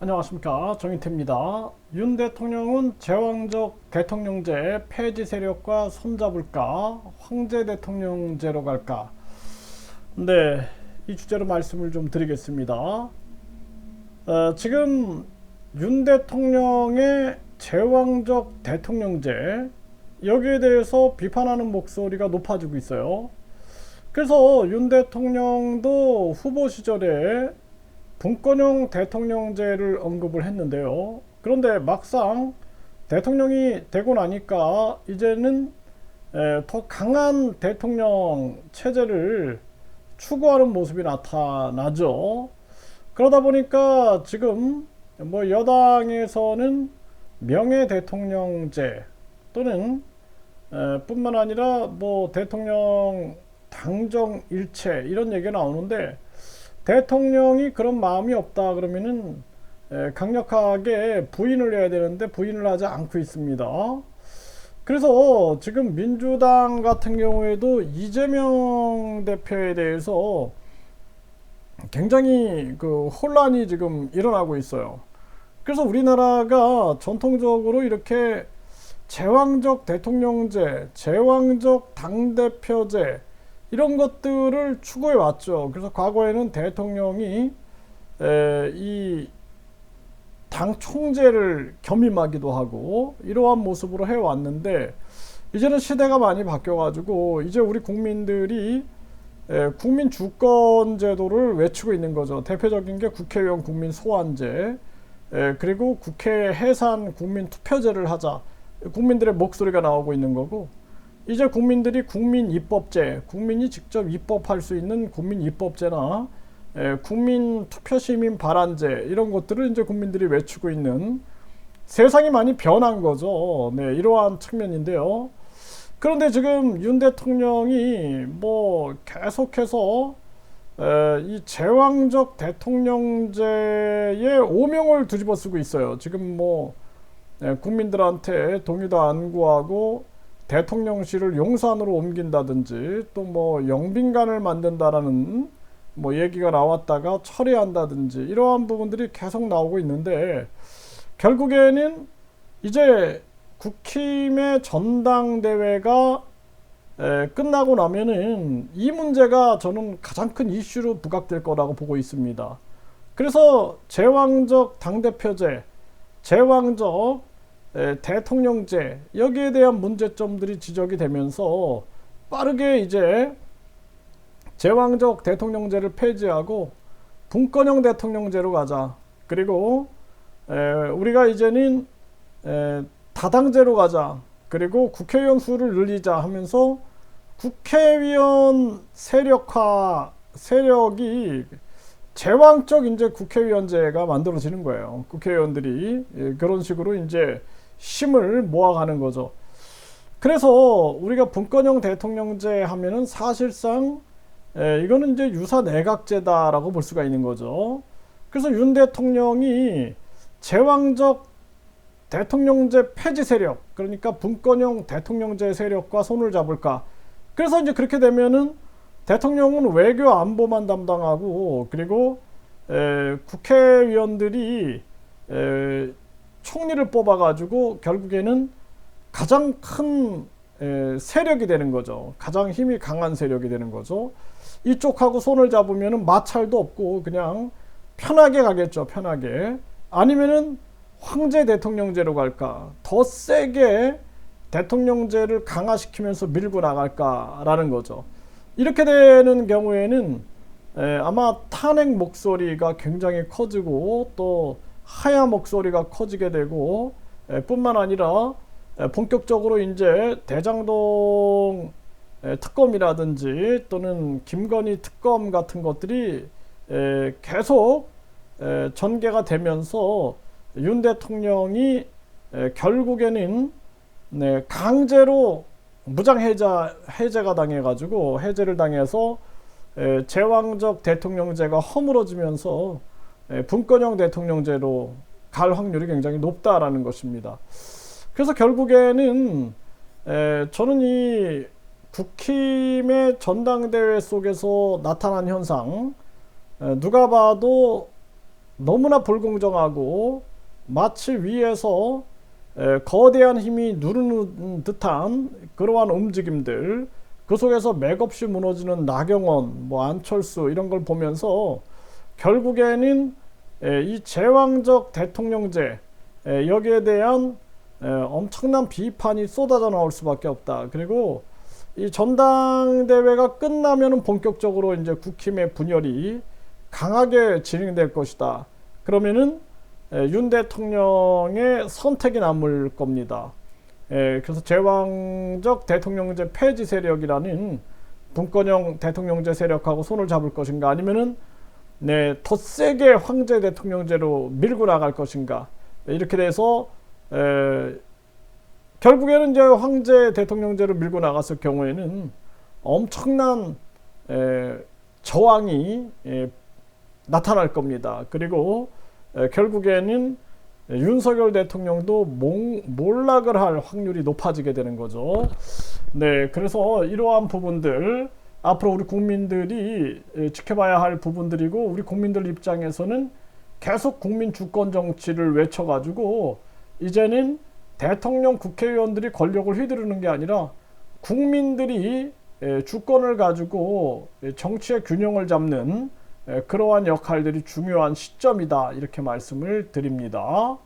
안녕하십니까 정인태입니다. 윤 대통령은 제왕적 대통령제 폐지 세력과 손잡을까 황제 대통령제로 갈까 네, 이 주제로 말씀을 좀 드리겠습니다. 어, 지금 윤 대통령의 제왕적 대통령제 여기에 대해서 비판하는 목소리가 높아지고 있어요. 그래서 윤 대통령도 후보 시절에 분권형 대통령제를 언급을 했는데요. 그런데 막상 대통령이 되고 나니까 이제는 에, 더 강한 대통령 체제를 추구하는 모습이 나타나죠. 그러다 보니까 지금 뭐 여당에서는 명예 대통령제 또는 에, 뿐만 아니라 뭐 대통령 당정 일체 이런 얘기가 나오는데 대통령이 그런 마음이 없다 그러면은 에, 강력하게 부인을 해야 되는데 부인을 하지 않고 있습니다. 그래서 지금 민주당 같은 경우에도 이재명 대표에 대해서 굉장히 그 혼란이 지금 일어나고 있어요. 그래서 우리나라가 전통적으로 이렇게 제왕적 대통령제, 제왕적 당대표제 이런 것들을 추구해 왔죠. 그래서 과거에는 대통령이 이 당 총재를 겸임하기도 하고 이러한 모습으로 해 왔는데 이제는 시대가 많이 바뀌어 가지고 이제 우리 국민들이 에, 국민 주권 제도를 외치고 있는 거죠. 대표적인 게 국회의원 국민 소환제 에, 그리고 국회 해산 국민 투표제를 하자. 국민들의 목소리가 나오고 있는 거고 이제 국민들이 국민 입법제, 국민이 직접 입법할 수 있는 국민 입법제나 에, 국민 투표 시민 발안제 이런 것들을 이제 국민들이 외치고 있는 세상이 많이 변한 거죠. 네, 이러한 측면인데요. 그런데 지금 윤 대통령이 뭐 계속해서 에, 이 제왕적 대통령제의 오명을 뒤집어 쓰고 있어요. 지금 뭐 에, 국민들한테 동의도 안 구하고 대통령실을 용산으로 옮긴다든지 또 뭐 영빈관을 만든다라는 뭐 얘기가 나왔다가 철회한다든지 이러한 부분들이 계속 나오고 있는데 결국에는 이제 국힘의 전당대회가 에, 끝나고 나면은 이 문제가 저는 가장 큰 이슈로 부각될 거라고 보고 있습니다. 그래서 제왕적 당대표제, 제왕적 에, 대통령제 여기에 대한 문제점들이 지적이 되면서 빠르게 이제 제왕적 대통령제를 폐지하고 분권형 대통령제로 가자. 그리고 에, 우리가 이제는 에, 다당제로 가자. 그리고 국회의원 수를 늘리자 하면서 국회의원 세력화 세력이 제왕적 이제 국회의원제가 만들어지는 거예요. 국회의원들이 예, 그런 식으로 이제 힘을 모아가는 거죠. 그래서 우리가 분권형 대통령제 하면은 사실상 에, 이거는 이제 유사 내각제다라고 볼 수가 있는 거죠. 그래서 윤 대통령이 제왕적 대통령제 폐지 세력, 그러니까 분권형 대통령제 세력과 손을 잡을까. 그래서 이제 그렇게 되면은 대통령은 외교 안보만 담당하고 그리고 에, 국회의원들이 에, 총리를 뽑아가지고 결국에는 가장 큰 에, 세력이 되는 거죠. 가장 힘이 강한 세력이 되는 거죠. 이쪽하고 손을 잡으면 마찰도 없고 그냥 편하게 가겠죠. 편하게. 아니면은 황제 대통령제로 갈까? 더 세게 대통령제를 강화시키면서 밀고 나갈까라는 거죠. 이렇게 되는 경우에는 에, 아마 탄핵 목소리가 굉장히 커지고 또 하야 목소리가 커지게 되고 에, 뿐만 아니라 에, 본격적으로 이제 대장동 에, 특검이라든지 또는 김건희 특검 같은 것들이 에, 계속 에, 전개가 되면서 윤 대통령이 에, 결국에는 네, 강제로 무장 해제 해제가 당해 가지고 해제를 당해서 에, 제왕적 대통령제가 허물어지면서 에, 분권형 대통령제로 갈 확률이 굉장히 높다라는 것입니다. 그래서 결국에는 에, 저는 이 국힘의 전당대회 속에서 나타난 현상 에, 누가 봐도 너무나 불공정하고 마치 위에서 에, 거대한 힘이 누르는 듯한 그러한 움직임들 그 속에서 맥없이 무너지는 나경원, 뭐 안철수 이런 걸 보면서 결국에는 에, 이 제왕적 대통령제 에, 여기에 대한 에, 엄청난 비판이 쏟아져 나올 수밖에 없다. 그리고 이 전당대회가 끝나면은 본격적으로 이제 국힘의 분열이 강하게 진행될 것이다. 그러면은 에, 윤 대통령의 선택이 남을 겁니다. 에, 그래서 제왕적 대통령제 폐지 세력이라는 분권형 대통령제 세력하고 손을 잡을 것인가 아니면은 네, 더 세게 황제 대통령제로 밀고 나갈 것인가 이렇게 돼서 에, 결국에는 이제 황제 대통령제로 밀고 나갔을 경우에는 엄청난 에, 저항이 에, 나타날 겁니다. 그리고 에, 결국에는 윤석열 대통령도 몽, 몰락을 할 확률이 높아지게 되는 거죠. 네, 그래서 이러한 부분들 앞으로 우리 국민들이 에, 지켜봐야 할 부분들이고 우리 국민들 입장에서는 계속 국민 주권 정치를 외쳐가지고 이제는 대통령 국회의원들이 권력을 휘두르는 게 아니라 국민들이 에, 주권을 가지고 에, 정치의 균형을 잡는 에, 그러한 역할들이 중요한 시점이다 이렇게 말씀을 드립니다.